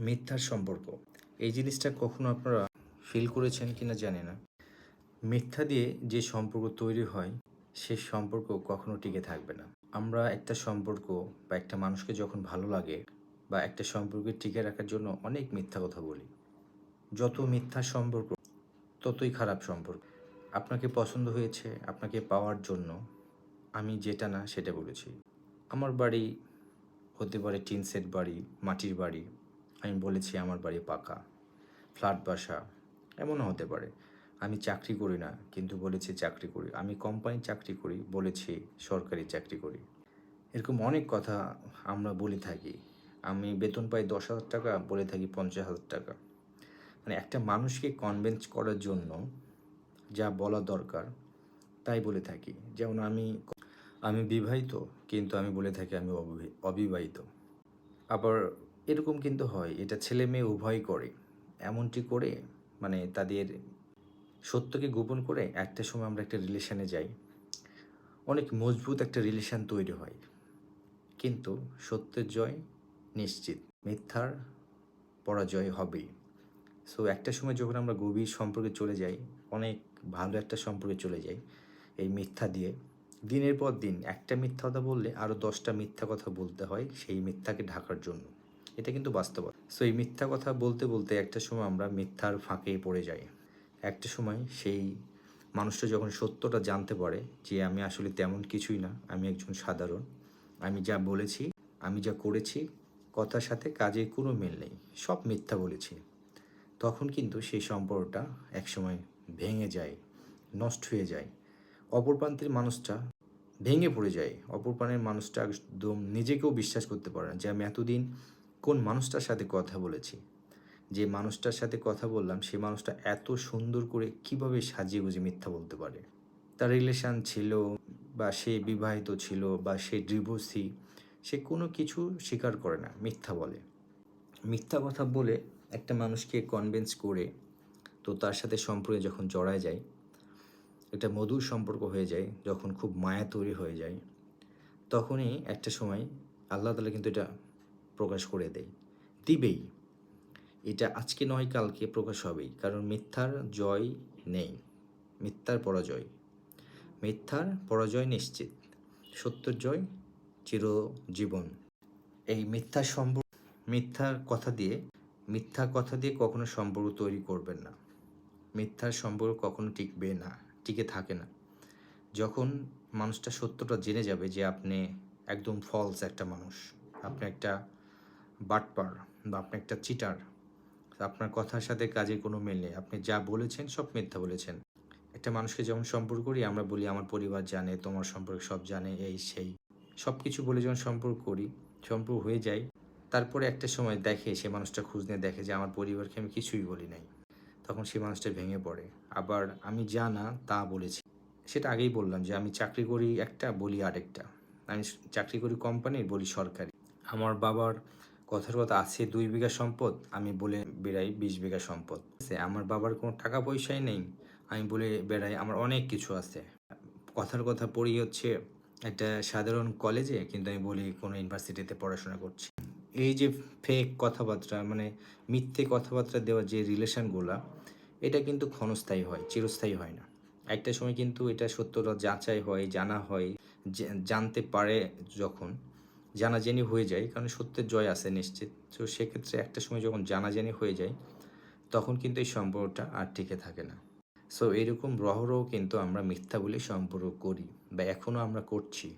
মিথ্যার সম্পর্ক। এই জিনিসটা কখনো আপনারা ফিল করেছেন কিনা জানি না। মিথ্যা দিয়ে যে সম্পর্ক তৈরি হয়, সে সম্পর্ক কখনো টিকে থাকবে না। আমরা একটা সম্পর্ক বা একটা মানুষকে যখন ভালো লাগে বা একটা সম্পর্কে টিকে রাখার জন্য অনেক মিথ্যা কথা বলি। যত মিথ্যা সম্পর্ক, ততই খারাপ সম্পর্ক। আপনাকে পছন্দ হয়েছে, আপনাকে পাওয়ার জন্য আমি যেটা না সেটা বলেছি। আমার বাড়ি হতে পারে টিন সেট বাড়ি, মাটির বাড়ি আমি বলেছি আমার বাড়ি পাকা, ফ্ল্যাট বাসা, এমনও হতে পারে। আমি চাকরি করি না, কিন্তু বলেছি চাকরি করি। আমি কোম্পানি চাকরি করি, বলেছি সরকারি চাকরি করি। এরকম অনেক কথা আমরা বলে থাকি। আমি বেতন পাই দশ হাজার টাকা, বলে থাকি পঞ্চাশ হাজার টাকা। মানে একটা মানুষকে কনভিন্স করার জন্য যা বলা দরকার, তাই বলে থাকি। যেমন আমি আমি বিবাহিত, কিন্তু আমি বলে থাকি আমি অবিবাহিত। আবার এরকম কিন্তু হয়, এটা ছেলে মেয়ে উভয় করে। এমনটি করে মানে তাদের সত্যকে গোপন করে একটা সময় আমরা একটা রিলেশানে যাই। অনেক মজবুত একটা রিলেশান তৈরি হয়। কিন্তু সত্যের জয় নিশ্চিত, মিথ্যার পরাজয় হবেই। সো একটা সময় যখন আমরা গভীর সম্পর্কে চলে যাই, অনেক ভালো একটা সম্পর্কে চলে যাই, এই মিথ্যা দিয়ে, দিনের পর দিন একটা মিথ্যা কথা বললে আরও দশটা মিথ্যা কথা বলতে হয় সেই মিথ্যাকে ঢাকার জন্য। এটা কিন্তু বাস্তবতা। সো এই মিথ্যা কথা বলতে বলতে একটা সময় আমরা মিথ্যার ফাঁকে পড়ে যাই। একটা সময় সেই মানুষটা যখন সত্যটা জানতে পারে যে আমি আসলে তেমন কিছুই না, আমি একজন সাধারণ, আমি যা বলেছি, আমি যা করেছি, কথার সাথে কাজে কোনো মিল নেই, সব মিথ্যা বলেছি। তখন কিন্তু সেই সম্পর্কটা একসময় ভেঙে যায়, নষ্ট হয়ে যায়। অপর প্রান্তের মানুষটা ভেঙে পড়ে যায়। অপর প্রাণের মানুষটা একদম নিজেকেও বিশ্বাস করতে পারে না যে আমি এতদিন কোন মানুষটার সাথে কথা বলেছি? যে মানুষটার সাথে কথা বললাম সেই মানুষটা এত সুন্দর করে কীভাবে সাজিয়ে গুজিয়ে মিথ্যা বলতে পারে? তার রিলেশান ছিল বা সে বিবাহিত ছিল বা সে ডিভোর্সি সে কোনো কিছু স্বীকার করে না, মিথ্যা বলে। মিথ্যা কথা বলে একটা মানুষকে কনভিন্স করে তো তার সাথে সম্পর্কে যখন জড়ায় যায়, একটা মধুর সম্পর্ক হয়ে যায়, যখন খুব মায়া তৈরি হয়ে যায়, তখনই একটা সময় আল্লাহ তালা কিন্তু এটা প্রকাশ করে দেয়। দিবেই। এটা আজকে নয়, কালকে প্রকাশ হবেই, কারণ মিথ্যার জয় নেই। মিথ্যার পরাজয়। মিথ্যার পরাজয় নিশ্চিত। সত্যের জয় চিরজীবন। এই মিথ্যা সম্পর্ক মিথ্যার কথা দিয়ে মিথ্যা কথা দিয়ে কখনো সম্পর্ক তৈরি করবেন না। মিথ্যার সম্পর্ক কখনো টিকবে না, টিকে থাকে না। যখন মানুষটা সত্যটা জেনে যাবে যে আপনি একদম ফলস একটা মানুষ, আপনি একটা বাটপার বা আপনি একটা চিটার আপনার কথার সাথে কাজের কোনো মিল নেই। আপনি যা বলেছেন সব মিথ্যা বলেছেন। একটা মানুষকে যখন সম্পর্ক করি, আমরা বলি আমার পরিবার জানে, তোমার সম্পর্কে সব জানে, এই সেই। সব কিছু বলে যখন সম্পর্ক করি, সম্পর্ক হয়ে যায়, তারপরে একটা সময় দেখে, সে মানুষটা খুঁজ নিয়ে দেখে যে আমার পরিবারকে আমি কিছুই বলি নাই। তখন সেই মানুষটা ভেঙে পড়ে। আবার আমি যা না তা বলেছি। সেটা আগেই বললাম যে আমি চাকরি করি একটা, বলি আরেকটা। আমি চাকরি করি কোম্পানির, বলি সরকারি। আমার বাবার কথার কথা আছে, দুই বিঘা সম্পদ, আমি বলে বেড়াই বিশ বিঘা সম্পদ। আমার বাবার কোনো টাকা পয়সাই নেই, আমি বলে বেড়াই, আমার অনেক কিছু আছে। কথার কথা পড়ি হচ্ছে একটা সাধারণ কলেজে কিন্তু আমি বলি কোনো ইউনিভার্সিটিতে পড়াশোনা করছি। এই যে ফেক কথাবার্তা মানে মিথ্যে কথাবার্তা দেওয়ার যে রিলেশনগুলা এটা কিন্তু ক্ষণস্থায়ী হয়, চিরস্থায়ী হয় না। একটা সময় কিন্তু এটা সত্যটা যাচাই হয়, জানা হয় জানতে পারে যখন। জানাজানি হয়ে যায়, কারণ সত্যের জয় আছে নিশ্চিত। তো সেক্ষেত্রে একটা সময় যখন জানাজানি হয়ে যায়, তখন কিন্তু এই সম্পর্কটা আর টিকে থাকে না। সো এরকম রহরহ কিন্তু আমরা মিথ্যা বলে সম্পর্ক করি বা এখনও আমরা করছি।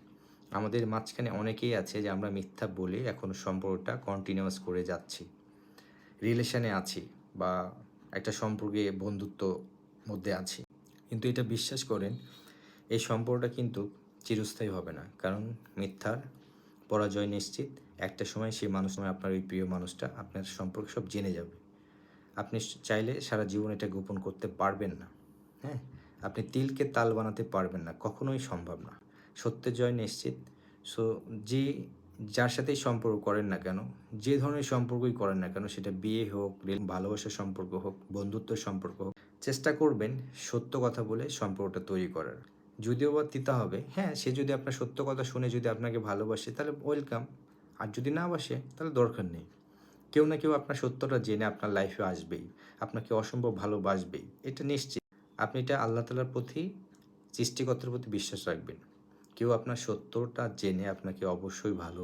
আমাদের মাঝখানে অনেকেই আছে যে আমরা মিথ্যা বলে এখনও সম্পর্কটা কন্টিনিউয়াস করে যাচ্ছি। রিলেশনে আছি বা একটা সম্পর্কে বন্ধুত্ব মধ্যে আছি। কিন্তু এটা বিশ্বাস করেন, এই সম্পর্কটা কিন্তু চিরস্থায়ী হবে না। কারণ মিথ্যার পরাজয় নিশ্চিত। একটা সময় সেই মানুষ সময় আপনার ওই প্রিয় মানুষটা আপনার সম্পর্কে সব জেনে যাবে। আপনি চাইলে সারা জীবন এটা গোপন করতে পারবেন না। হ্যাঁ? আপনি তিলকে তাল বানাতে পারবেন না, কখনোই সম্ভব না। সত্যের জয় নিশ্চিত। সো, যে, যার সাথেই সম্পর্ক করেন না কেন, যে ধরনের সম্পর্কই করেন না কেন, সেটা বিয়ে হোক ভালোবাসার সম্পর্ক হোক, বন্ধুত্বের সম্পর্ক হোক, চেষ্টা করবেন সত্য কথা বলে সম্পর্কটা তৈরি করার। যদিও বা তিতা হবে হ্যাঁ সে যদি আপনার সত্য কথা শুনে যদি আপনাকে ভালোবাসে, তাহলে ওয়েলকাম আর যদি না বাসে, তাহলে দরকার নেই। কেউ না কেউ আপনার সত্যটা জেনে আপনার লাইফে আসবেই, আপনাকে অসম্ভব ভালোবাসবেই, এটা নিশ্চিত। আপনি এটা আল্লাহ তালার প্রতি, সৃষ্টিকর্তার প্রতি বিশ্বাস রাখবেন। কেউ আপনার সত্যটা জেনে আপনাকে অবশ্যই ভালো,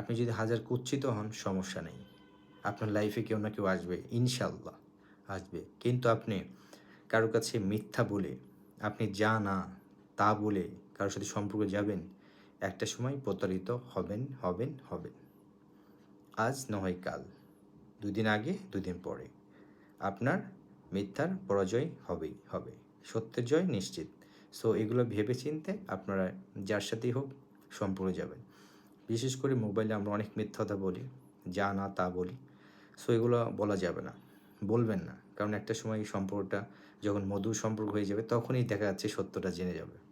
আপনি যদি হাজার কুচ্ছিত হন, সমস্যা নেই। আপনার লাইফে কেউ না কেউ আসবে ইনশাল্লাহ আসবে। কিন্তু আপনি কারও কাছে মিথ্যা বলে, আপনি যা না তা বলে কারোর সাথে সম্পর্কে যাবেন, একটা সময় প্রতারিত হবেন হবেন হবেন। আজ নয় কাল, দুদিন আগে, দুদিন পরে। আপনার মিথ্যার পরাজয় হবেই, হবে। সত্যের জয় নিশ্চিত। সো এগুলো ভেবে চিনতে আপনারা যার সাথেই হোক সম্পর্কে যাবেন। বিশেষ করে মোবাইলে আমরা অনেক মিথ্যাতা বলি, যা না তা বলি। সো এগুলো বলা যাবে না। বলবেন না। কারণ একটা সময় সম্পর্কটা যখন মধুর সম্পর্ক হয়ে যাবে, তখনই দেখা যাচ্ছে সত্যটা জেনে যাবে।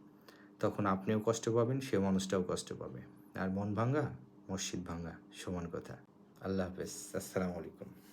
তখন আপনিও কষ্ট পাবেন, সে মানুষটাও কষ্ট পাবে। আর মন ভাঙ্গা, মসজিদ ভাঙ্গা, সমান কথা। আল্লাহ হাফেজ। আসসালামু আলাইকুম।